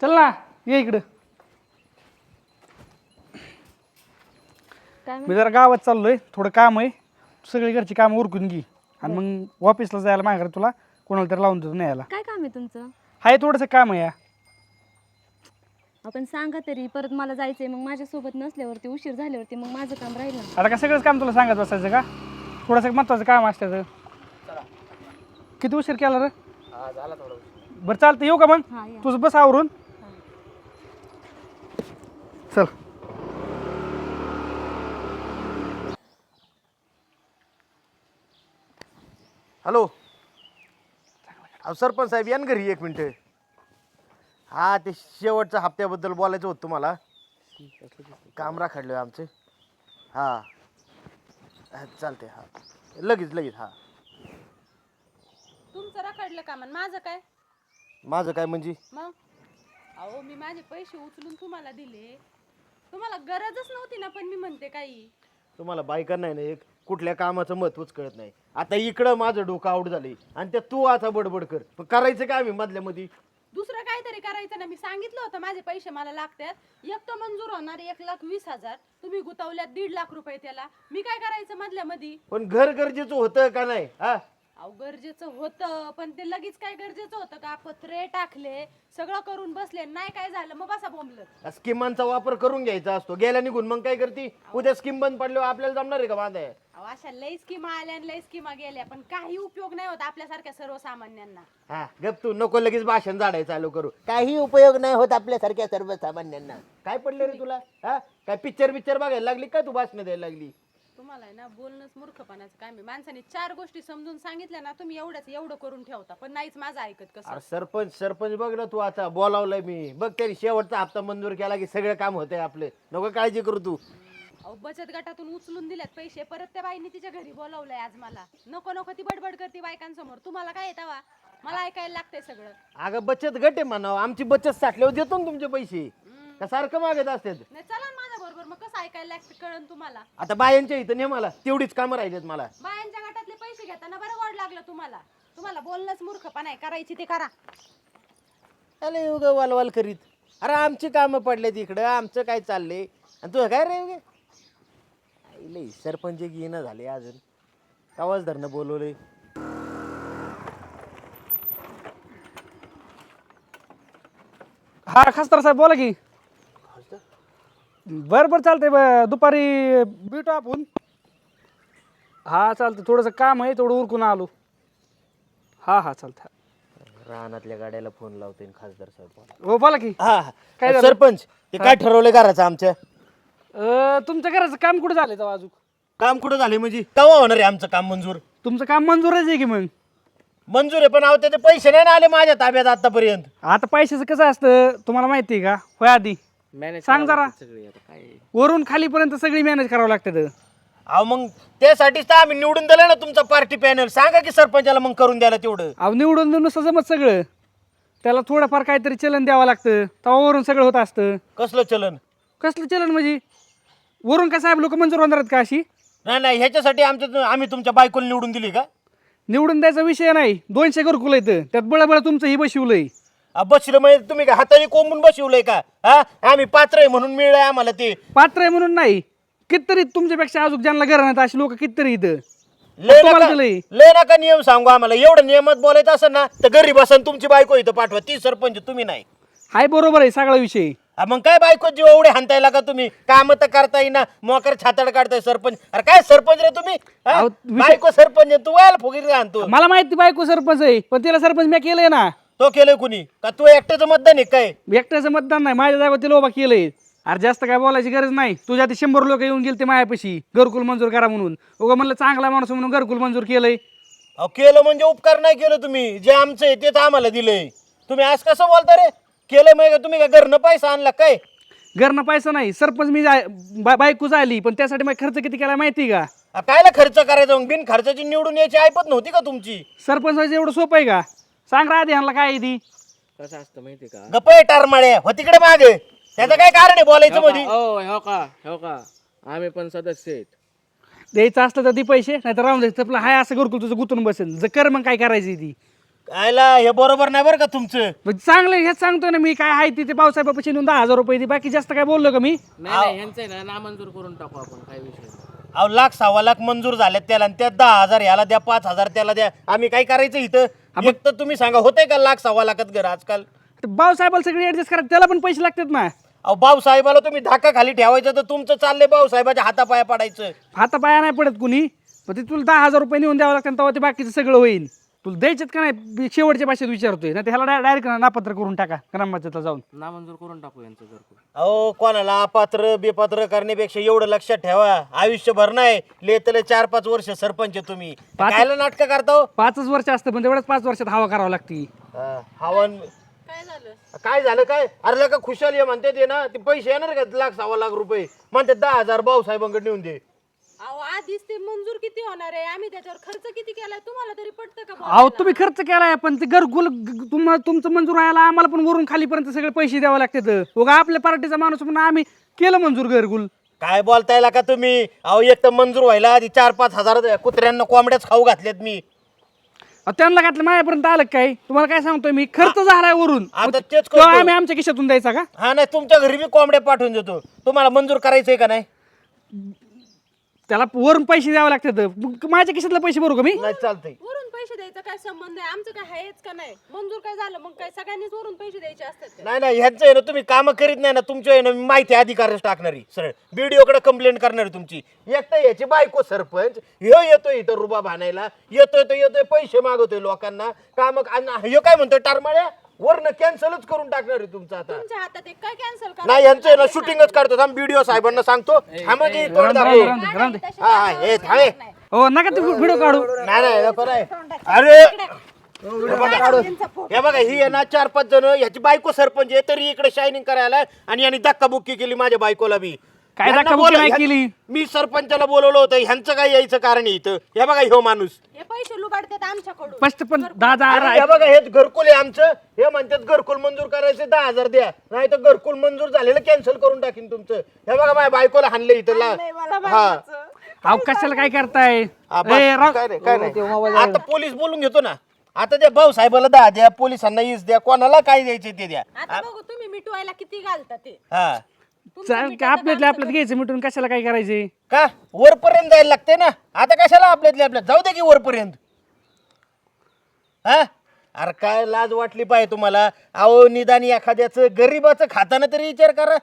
चल ना ये इकडं. काय मी जरा गावात चाललोय थोडं काम आहे. सगळी घरची कामं उरकून घे. आणि मग ऑफिसला जायला माझ्या घरी तुला कोणाला तरी लावून देतो न्यायला. काय काम आहे तुमचं? हाय थोडंसं काम आहे या. आपण सांगा तरी परत मला जायचंय मग माझ्यासोबत नसल्यावरती उशीर झाल्यावरती मग माझं काम राहिलं. आता का सगळंच काम तुला सांगत बसायचं का? थोडंसं महत्वाचं काम असतं किती उशीर केला रे? बरं चालतं येऊ का मग? हा या. तुझं बस आवरून. चल. हॅलो. अहो सरपंच साहेब या ना घरी एक मिनटं. हा ते शेवटच्या हप्त्याबद्दल बोलायचं होतं तुम्हाला. काम राखाडलं आमचं. हा चालतंय हा. लगेच लगेच हा. तुमचं रखडलं का म्हण? माझं काय? माझं काय म्हणजे? मग? अहो मी माझे पैसे उचलून तुम्हाला दिले. तुम्हाला गरजच नव्हती ना पण मी म्हणते काही. तुम्हाला बायका नाही ना एक कुठल्या कामाचं महत्वच कळत नाही. आता इकडं माझं डोकं आउट झालंय आणि त्या तू आता बडबड कर. पण करायचं काय आम्ही मधल्यामध्ये दुसरं काहीतरी करायचं ना मी सांगितलं होतं माझे पैसे मला लागतात. एक तर मंजूर होणार एक लाख वीस हजार. तुम्ही गुतवल्यात दीड लाख रुपये त्याला. मी काय करायचं मधल्या मध्ये पण घर गरजेचं होतं का नाही हा? अहो गरजेचं होतं पण ते लगेच काय गरजेचं होतं का? पत्रे टाकले सगळं करून बसले नाही काय झालं मग बसा बोंबलत. स्कीमांचा वापर करून घ्यायचा असतो. गेल्या निघून मग काय करते? उद्या स्कीम बंद पडल्यावर आपल्याला जमणार आहे का बांधाय अहो अशा लई स्कीमा आल्या आणि लई स्कीमा गेल्या पण काही उपयोग नाही होत आपल्यासारख्या सर्वसामान्यांना. हा गप तू नको लगेच भाषण झाडाय चालू करू. काही उपयोग नाही होत आपल्यासारख्या सर्वसामान्यांना. काय पडलं रे तुला? हा? काय पिक्चर पिक्चर बघायला लागली काय तू भाषण द्यायला लागली? तुम्हाला आहे ना बोलणंच मूर्खपणाचं काय मी माणसाने चार गोष्टी समजून सांगितल्या ना तुम्ही एवढंच एवढं करून ठेवता. पण नाहीच माझं ऐकत कसं? अरे सरपंच सरपंच बघ ना तू आता बोलावलंय मी. बघ तरी शेवटचा हप्ता मंजूर केला की सगळं काम होतंय आपलं. नको काळजी करू तू. अहो बचत गटातून उचलून दिल्यात पैसे. परत त्या बाईने तिच्या घरी बोलावलंय आज मला. नको नको ती बडबड करते बायकांसमोर. तुम्हाला काय येतावा मला ऐकायला लागतंय सगळं. अगं बचत गट आहे म्हणावं. आमची बचत साठल्यावर देतो ना तुमचे पैसे. का सारखं मागत असतात? नाही चला मग कसं ऐकायला लागतं? कळन तुम्हाला. आता बायांच्या इथं ने मला तेवढीच कामं राहिलेत मला. बायांच्या गटातले पैसे घेताना बरं गोड लागलं तुम्हाला. तुम्हाला बोलणंच मूर्खपणा आहे. करायची ते करा. अरे उग वालवाल करीत. अरे आमची कामं पडलेत इकडं. आमचं काय चाललंय? आणि तुझं काय रे उगे? लय सरपंच येणं झाले अजून. आवाज धरणं बोलवलंय? हा खासदार साहेब बोला की. बरं बरं चालतंय. ब- दुपारी भेटू आपण हा चालतं थोडंसं काम आहे थोडं उरकून आलो. हा हा चालतं रानातल्या गाड्याला फोन लावते खासदार साहेब हो बोला की. हा काय झालं? सरपंच ते काय ठरवलंय घराचं आमच्या अं, तुमच्या घराचं काम कुठं झालं तेव्हा अजून? काम कुठं झाले म्हणजे? केव्हा होणार आहे आमचं काम मंजूर. तुमचं काम मंजूरच आहे की मग? मंजूर आहे पण अहो त्याचे पैसे नाही ना आले माझ्या ताब्यात आतापर्यंत. आता पैशाचं कसं असतं तुम्हाला माहिती आहे का? होय आधी. सांग जरा. वरून खालीपर्यंत सगळी मॅनेज करावं लागतं अहो मग त्यासाठीच तर आम्ही निवडून दिलं ना तुमचा पार्टी पॅनल सांगा की सरपंचाला मग करून द्यायला तेवढं. अहो निवडून देऊन नुसतं जमत सगळं. त्याला थोडंफार काहीतरी चलन द्यावं लागतं. तेव्हा वरून सगळं होत असतं. कसलं चलन? कसलं चलन म्हणजे? वरून का साहेब लोक मंजूर होणार आहेत का अशी? नाही नाही ह्याच्यासाठी आमच्या आम्ही तुमच्या बायकोला निवडून दिली का? निवडून द्यायचा विषय नाही. दोनशे घरकुल येतं त्यात बळबळ तुमचं ही बशिवलंय. अ, बसलं म्हणजे तुम्ही काय हाताने कोंबून बसवलंय का? हा? आम्ही पात्र आहे म्हणून मिळलंय आम्हाला ते. पात्र आहे म्हणून नाही. कितीतरी तुमच्यापेक्षा अजून ज्यांना घर नाहीत अशी लोक कितीतरी इथं. लय तुम्हाला नका दिलंय. लय नका नियम सांगू आम्हाला. एवढं नियमात बोलायचं असेल ना तर घरी बसन तुमची बायको इथं पाठवा. ती सरपंच तुम्ही नाही. हाय बरोबर आहे सगळा विषय. मग काय बायको जीव एवढे हाणतायला का तुम्ही? काम तर करता येईना मोकर छातड काढताय सरपंच. अरे काय सरपंच रे तुम्ही? हा? अहो, विषय- बायको सरपंच आहे, तू व्हायला फुगीर आणतो मला माहिती बायको सरपंच आहे पण तिला सरपंच मी केलंय ना. तो केलंय कुणी? का तू एकट्याचं मतदान आहे काय? एकट्याचं मतदान नाही माझ्या जागा तिला उभा केलंय. अरे जास्त काय बोलायची गरज नाही. तुझ्या ते शंभर लोक येऊन गेले ते मायापाशी. घरकुल मंजूर करा म्हणून. उगा म्हणलं चांगला माणूस म्हणून घरकुल मंजूर केलंय. अहो केलं म्हणजे उपकार नाही केलं तुम्ही. जे आमचं आहे ते तर आम्हाला दिलंय. तुम्ही आज कसं बोलता रे? केलं म्हणजे का तुम्ही काय घरनं पैसा आणला काय? घरनं पैसा नाही सरपंच मी जाय- बा- बायको झाली पण त्यासाठी खर्च किती केला माहिती का? अ, कायला खर्च करायचा? मग बिन खर्चाची निवडून यायची ऐपत नव्हती का तुमची? सरपंच व्हायचं एवढं सोपं आहे का? सांग राहते ह्यांना काय आहे ती? कसं असतं माहिती का? गप्पा टारमाळे. हो तिकडे मागे. त्याचं काय कारण आहे बोलायचं मध्ये हो हो का? हो का? आम्ही पण सदस्य आहेत. द्यायचं असलं तर ती पैसे नाही तर राहून द्यायचं आपलं हाय असं घरकुल तुझं गुतून बसेल. जर कर मग काय करायची ती? आयला हे बरोबर नाही बरं का तुमचं? मग चांगलं हेच सांगतोय ना मी. काय आहे तिथे पावसाहेबापाशी नेऊन दहा हजार रुपये दे. बाकी जास्त काय बोललो का मी? नाही आहे ना नामंजूर करून टाकू आपण काय विषय नाही. अहो लाख सव्वा लाख मंजूर झाल्यात त्याला आणि त्यात दहा हजार याला द्या पाच हजार त्याला द्या. आम्ही काय करायचं इथं? एक तर तुम्ही सांगा होतंय का लाख सव्वा लाखात घर आजकाल? तर भाऊसाहेबाला सगळी ऍडजस्ट करा त्याला पण पैसे लागतात ना. अहो भाऊसाहेबाला तुम्ही धाका खाली ठेवायचं तर तुमचं चाललंय भाऊसाहेबाच्या हातापाया पडायचं. हाता पाया नाही पडत कुणी ते तुला दहा हजार रुपये नेऊन द्यावं लागतं तेव्हा ते बाकीचं सगळं होईल. तुला द्यायचेत का नाही? शेवटच्या भाषेत विचारतोय. ना ह्याला डायरेक्ट नापत्र करून टाका ग्रामपंचायतला जाऊन. नामंजूर करून टाकू यांचं घरकुल अहो कोणाला अपात्र बेपात्र करण्यापेक्षा एवढं लक्षात ठेवा. आयुष्यभर नाही. लेतले चार पाच वर्ष सरपंच आहे तुम्ही. पाच- कायला नाटक करता हो? पाचच वर्ष असतं पण तेवढ्याच पाच वर्षात हवा करावं लागती. हा, हवन काय झालं? काय? झालं काय अरे का खुशाल ये म्हणते ते ना ते पैसे येणार का? लाख सव्वा लाख रुपये. म्हणते दहा हजार भाऊसाहेबांकडे नेऊन दे. आधीच ते मंजूर किती होणार आहे? आम्ही त्याच्यावर खर्च किती केलाय तुम्हाला तरी पटतं का अहो बोलायला? तुम्ही खर्च केलाय पण ते घरकुल ग- तुम्हा तुमचं मंजूर व्हायला आम्हाला पण वरून खालीपर्यंत सगळे पैसे द्यावे लागतात. उगा आपल्या पार्टीचा माणूस म्हणून आम्ही केलं मंजूर घरकुल. काय बोलताय का तुम्ही? अहो एक तर मंजूर व्हायला आधी चार पाच हजार कुत्र्यांना कोंबड्याच खाऊ घातल्यात मी. अहो, त्यांना घातलं माझ्यापर्यंत आलं काय तुम्हाला काय सांगतोय मी? खर्च झालाय वरून. आता तेच तेव्हा करतो. आम्ही आमच्या खिशातून द्यायचा का? हा नाही तुमच्या घरी मी कोंबड्या पाठवून देतो. तुम्हाला मंजूर करायचंय का नाही? त्याला वरून पैसे द्यावे लागतात. मग माझ्या खिशातले पैसे भरू का मी? नाही चालतंय. वरून पैसे द्यायचा काय संबंध आहे? आमचं काय आहेच का नाही? मंजूर काय झालं? मग काय सगळ्यांनीच वरून पैसे द्यायचे असतात का? नाही नाही ह्यांचं आहे ना तुम्ही कामं करीत नाही ना तुमच्या आहे ना मी माहिती अधिकारच टाकणारी सरळ. बीडीओकडे कंप्लेंट करणारी तुमची. एक तर याची बायको सरपंच ह्यो येतोय इथं रुबा भाणायला येतोय तो येतोय पैसे मागवतोय लोकांना काम ह्यो काय म्हणतोय टारमाळ्या? वरनं कॅन्सलच करून टाकणार आहे तुमचं आता. तुमच्या हातात एक काय कॅन्सल करा नाही यांचं आहे ना शूटिंगच काढतो. थांब बीडीओ साहेबांना सांगतो. हा म्हणजे तोंड दाखव. दे. हा हा हे थांबे हो. नका ते व्हिडिओ काढू. नाही नाही नको नाही अरे हे बघा. हे बघा ही आहे ना चार पाच जण ह्याची बायको सरपंच आहे तरी इकडे शायनिंग करायला आणि यांनी धक्काबुक्की केली माझ्या बायकोला बी. काय यांना धक्काबुक्की बोला- नाही ह्या- केली? मी सरपंचाला बोलवलं होतं ह्यांचं काय यायचं कारण आहे इथं? हे बघा ह्यो माणूस. हे पैसे लुबाडतात आमच्याकडून. पण दादा आणि हे बघा हे घरकुल आहे आमचं. हे म्हणतात घरकुल मंजूर करायचे दहा हजार द्या. नाही तर घरकुल मंजूर झालेलं कॅन्सल करून टाकीन तुमचं. हे बघा माझ्या बायकोला हाणलं इथं ला- हा. अहो कशाला काय करताय? हा, बस. ए, राव- काय नाही, काय नाही. आता पोलीस बोलून घेतो ना. आता त्या भाऊ साहेबाला दहा द्या पोलिसांना ईस द्या कोणाला काय द्यायचे ते द्या. आता बघू तुम्ही मिटवायला किती घालता ते? हा. चाल का आपल्यातले आपल्यात घ्यायचं मिटून कशाला काय करायचे? का? वरपर्यंत जायला लागते ना? आता कशाला आपल्यातले आपल्यात जाऊ दे की वरपर्यंत. हा? अरे काय लाज वाटली पाहिजे तुम्हाला? अहो निदान एखाद्याचं गरीबाचं खाताना तरी विचार करा.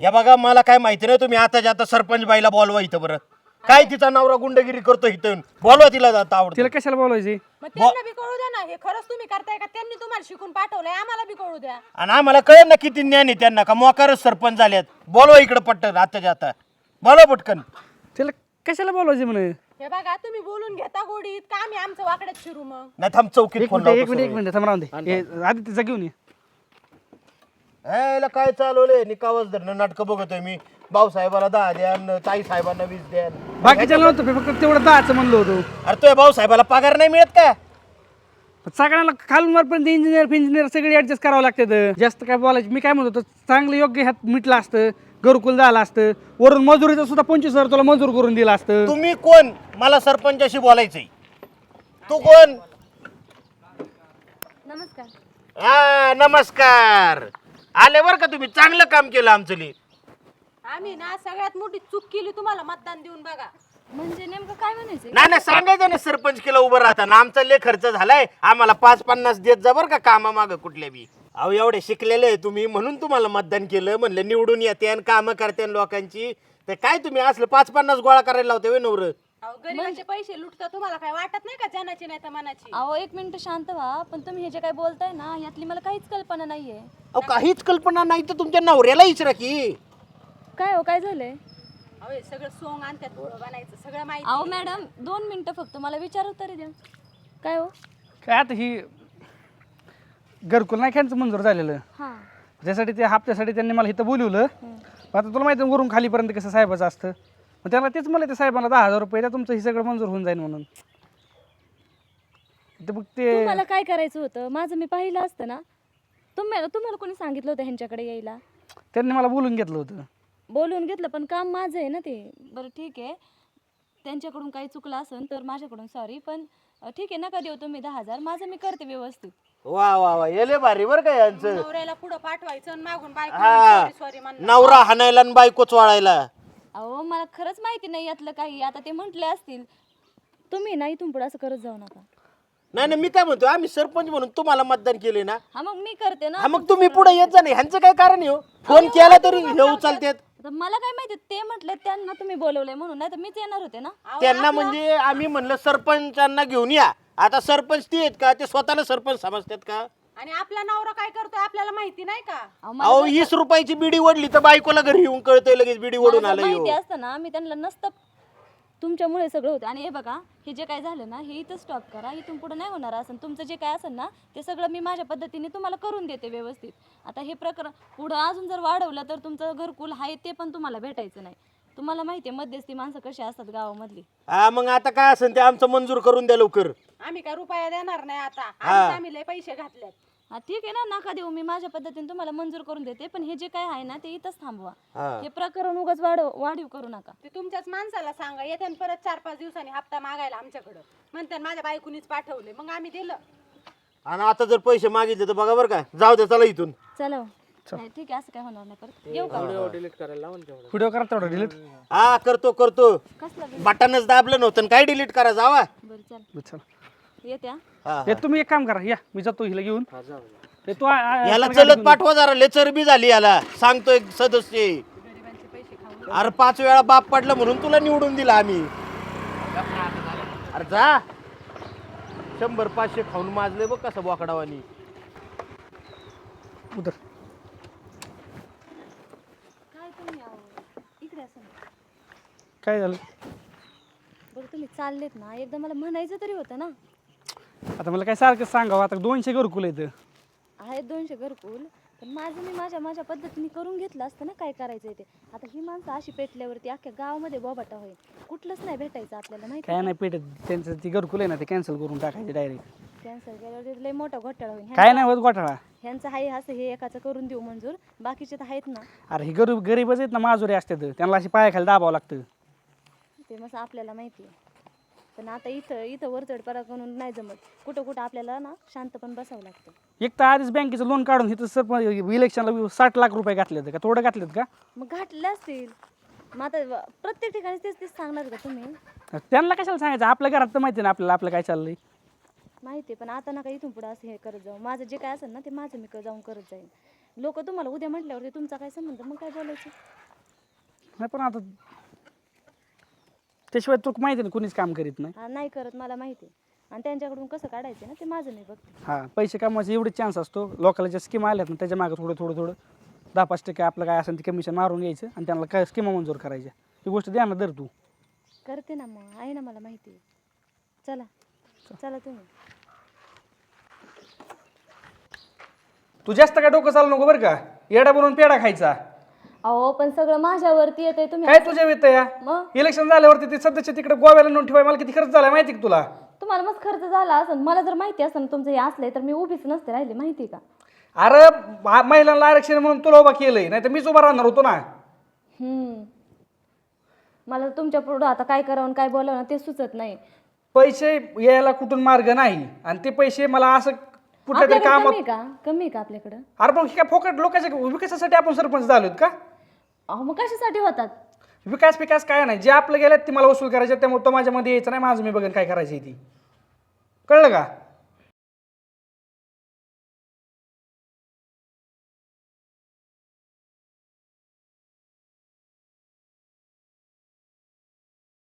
या बघा मला काय माहिती नाही तुम्ही आता आता सरपंच बाईला बोलवा इथं बरं. काय तिचा नवरा गुंडगिरी करतो इथं. बोलवा तिला जाता आवडतं. तिला कशाला बोलायचे मग त्यांना बी कळू द्या ना हे खरंच तुम्ही करताय का? त्यांनी तुम्हाला शिकून पाठवलंय आम्हाला बी कळू द्या. आणि आम्हाला कळेल ना किती ज्ञान आहे त्यांना का मोकारच सरपंच झाल्यात बोलवा इकडं पटकन आताच्या आता. बोलवा पटकन. तिला कशाला बोलायचे म्हणे? हे बघा तुम्ही बोलून घेता गोडीत का आम्ही आमचं वाकड्यात फिरू मग? नाही थांब चौकीत एक फोन मिनिट एक मिनिट एक. मिनिट थांब राहून दे. हे, आधी तिचा घेऊन ये. ए, याला काय चालवलंय? निकावच धरणं नाटकं बघतोय मी. भाऊसाहेबाला दहा द्या न ताई साहेबांना वीस द्या बाकीच्या नव्हतं मी फक्त तेवढं दहाचं म्हणलो होतो. अरे तुझ्या भाऊसाहेबाला पगार नाही मिळत का? सगळ्यांना खालून वरपर्यंत इंजिनियर फिंजिनियर सगळे ऍडजस्ट करावं लागतात जास्त काय बोलायचं मी काय म्हणतो चांगलं योग्य ह्यात मिटलं असतं घरकुल झालं असतं. वरून मजुरीचं सुद्धा पंचवीस हजार तुला मंजूर करून दिलं असतं. तुम्ही कोण? मला सरपंचाशी बोलायचंय. तू कोण? नमस्कार. हा नमस्कार. आले बर का तुम्ही? चांगलं काम केलं आमचं ली आम्ही ना सगळ्यात मोठी चूक केली तुम्हाला मतदान देऊन बघा. म्हणजे नेमकं काय म्हणायचं नाही नाही सांगायचं ना सरपंच केलं उभं राहताना. आमचा लय खर्च झालाय. आम्हाला पाच पन्नास देत जा बरं का कामा माग कुठल्या बी. अहो एवढे शिकलेले आहे तुम्ही म्हणून तुम्हाला मतदान केलं. म्हणलं निवडून येते आणि कामं करते लोकांची. तर काय तुम्ही असलं पाच पन्नास गोळा करायला लावते वे नवर? अहो गरिबांचे पैसे लुटता तुम्हाला काय वाटत नाही का? जनाची नाही तर मनाची. अहो एक मिनिट शांत व्हा. पण तुम्ही हे जे काय बोलताय ना यातली मला काहीच कल्पना नाहीये. अहो काहीच कल्पना नाही तर तुमच्या नवऱ्याला विचारा की. काय हो काय झालंय? अहो हे सगळं सोंग आणतात घोडं बनायचं सगळं माहिती. अहो मॅडम दोन मिनिटं फक्त मला विचारू तरी द्या. काय हो? काय आता ही घरकुल नाही खायचं मंजूर झालेलं? हां. त्यासाठी ते हप्त्यासाठी त्यांनी मला इथं बोलवलं. पण आता तुला माहिती आहे वरून खालीपर्यंत कसं साहेबाचं असतं? मग त्याला तेच मला ते साहेबांना दहा हजार रुपये द्या तुमचं हे सगळं मंजूर होऊन जाईल म्हणून. ते मग ते तुम्हाला काय करायचं होतं? माझं मी पाहिलं असतं ना. तुम्ही तुम्हाला कोणी सांगितलं होतं ह्यांच्याकडे यायला? त्यांनी मला बोलून घेतलं होतं. बोलवून घेतलं पण काम माझं आहे ना ते. बरं ठीक आहे. त्यांच्याकडून काही चुकलं असेल तर माझ्याकडून सॉरी पण अं, ठीक आहे नका देऊ तुम्ही दहा हजार. माझं मी करते व्यवस्थित. वा वा वा येले भारी बर का यांचं. नवऱ्याला पुढं पाठवायचं आणि मागून बायको हा सॉरी नवरा हाणायला आणि बायको चोळायला अहो मला खरंच माहिती नाही यातलं काही. आता ते म्हटले असतील. तुम्ही ना इथून पुढे असं करत जाऊ नका. नाही नाही मी काय म्हणतो आम्ही सरपंच म्हणून तुम्हाला मतदान केले ना. हा मग मी करते ना. हा मग तुम्ही पुढे येत जा नाही ह्यांचं काय कारण आहे हो? फोन केला तरी हे उचलतात. मला काय माहिती ते म्हटले त्यांना तुम्ही बोलवलंय म्हणून नाही तर मीच येणार होते ना? त्यांना म्हणजे आम्ही म्हणलं सरपंचांना घेऊन या. आता सरपंच ती आहेत का? ते स्वतःला सरपंच समजतात का? आणि आपला नवरा काय करतोय आपल्याला माहिती नाही का? अहो, मला अहो वीस रुपयाची बिडी ओढली तर बायकोला घरी येऊन कळतंय लगेच बिडी ओढून मला आलं जर हो. माहिती असतं ना मी त्यांना नसतं तुमच्यामुळे सगळं होतं. आणि हे बघा हे जे काय झालं ना हे इथं स्टॉप करा. इथून पुढे नाही होणार असं. तुमचं जे काय असेल ना ते सगळं मी माझ्या पद्धतीने तुम्हाला करून देते व्यवस्थित. आता हे प्रकरण पुढं अजून जर वाढवलं तर तुमचं घरकुल आहे ते पण तुम्हाला भेटायचं नाही. तुम्हाला माहिती आहे मध्यस्थी माणसं कशी असतात गावामधली. हा मग आता काय असेल ते आमचं मंजूर करून द्या लवकर. आम्ही काय रुपया देणार नाही आता. आधीच आम्ही लय पैसे घातलेत हा ठीक आहे ना नका देऊ. मी माझ्या पद्धतीने तुम्हाला मंजूर करून देते. पण हे जे काय आहे ना ते इथंच थांबवा. हा. हे प्रकरण उगाच वाढव वाढीव करू नका. ते तुमच्याच माणसाला सांगा येते आणि परत चार पाच दिवसांनी हप्ता मागायला आमच्याकडं. म्हणते माझ्या बायकोनीच पाठवले. मग आम्ही दिलं. आणि आता जर पैसे मागितले तर बघा बरं का जाऊ द्या चला इथून. चला हो. नाही, ठीक आहे असं काय होणार नाही परत. येऊ का? व्हिडिओ डिलीट करायला लावून तेवढं. व्हिडिओ करा तेवढा डिलीट हा करतो करतो. कसला? बटनच दाबलं नव्हतं आणि काय डिलीट करा जावा बरं चल. चला. येत्या. हा. हे. तुम्ही एक काम करा या. मी जातो हिला घेऊन. हा जाऊ हे तू आ- आ- याला गाडी चलत घेऊन पाठवा जरा लय चरबी झाली याला. सांगतो एक सदस्य. अरे पाच वेळा बाप पडला म्हणून तुला निवडून दिला आम्ही. अरे जा. शंभर पाचशे खाऊन माजले बघ कसं बोकडावानी. ये. उतर काय तुम्ही आहो? इकडे असं ना. काय झालं? बरं तुम्ही चाललेत ना. एकदा मला म्हणायचं तरी होतं ना. आता मला काय सारखं सांगावं आता दोनशे घरकुल येतं आहेत दोनशे घरकुल पण माझं मी माझ्या माझ्या पद्धतीने करून घेतलं असतं ना काय करायचं ते. आता ही माणसं अशी पेटल्यावरती अख्ख्या गावामध्ये बोबाटा होईल. कुठलंच नाही भेटायचं आपल्याला माहिती काय नाही पेटत त्यांचं ती घरकुल आहे ना ते कॅन्सल करून टाकायचे डायरेक्ट कॅन्सर केल्यावरती लय मोठा घोटाळा होईल. काय नाही होत गोठाळा ह्यांचं आहे असं हे एकाचं करून देऊ मंजूर बाकीचे तर आहेत ना. अरे हे गरीब गरीबच आहेत ना माजुरी असतात. त्यांना अशी पायाखाली दाबावं लागतं. ते मस्त आपल्याला माहिती आहे. पण आता इथं इथं वरचढ परा करून नाही जमत. कुठं कुठं आपल्याला ना शांत पण बसावं लागतं. एक तर आधीच बँकेचं लोन काढून इथं सर इलेक्शनला साठ लाख रुपये घातलेत का? थोडं घातलेत का? मग घातले असतील. मग आता व- प्रत्येक ठिकाणी तेच तेच सांगणार का तुम्ही? त्यांना कशाला सांगायचं? आपल्या घरात तर माहिती ना आपल्याला आपलं काय चाललंय. माहिती आहे पण आता नका इथून पुढे असं हे करत जाऊ. माझं जे काय असेल ना ते माझं मी क- जाऊन करत जाईन. लोक तुम्हाला उद्या म्हटल्यावरती तुमचा काय संबंध? मग काय बोलायचं? नाही पण आता त्याशिवाय तुला माहिती ना कोणीच काम करीत नाही. हा नाही करत मला माहिती आहे. आणि त्यांच्याकडून कसं काढायचं ना ते माझं मी बघते. हां पैसे कमवायचे एवढे चान्स असतो. लोकांना ज्या स्कीम आल्यात ना त्याच्यामागे थोडं थोडं थोडं. दहा पाच टक्के आपलं काय असेल ते कमिशन मारून घ्यायचं आणि त्यांना काय स्कीमा मंजूर करायच्या. ही गोष्ट द्या ना दर तू. करते ना मग आहे ना मला माहिती आहे. चला चला तुम्ही. तू जास्त काय डोकं चालू नको बरं का? येडा बनवून पेढा खायचा. अहो पण सगळं माझ्यावरती येते तुम्ही. काय तुझ्या येतं या? मग? इलेक्शन झाल्यावरती ते सध्याच्या तिकडे गोव्याला नेऊन ठेवाय मला किती खर्च झाला माहिती का तुला? तुम्हाला मस्त खर्च झाला असेल. मला जर माहिती असेल ना तुमचं हे असलंय तर मी उभीच नसते राहिली माहिती का? अरे महिलांना आरक्षण म्हणून तुला उभा केलंय नाही तर मीच उभा राहणार होतो ना. हम्म. मला तुमच्या पुढं आता काय करावं आणि काय बोलावं ना ते सुचत नाही. पैसे यायला कुठून मार्ग नाही आणि ते पैसे मला असं आपल्याकडे कामात कमी आहे का? कमी आहे का आपल्याकडं? अरे पण हे काय फोकट लोकांच्या विकासासाठी आपण सरपंच झालोत का? अहो मग कशासाठी होतात? विकास विकास काय नाही. जे आपलं गेल्यात ते मला वसूल करायचे त्यामुळे तो माझ्यामध्ये यायचं नाही माझं मी बघेन काय करायची ती. कळलं का?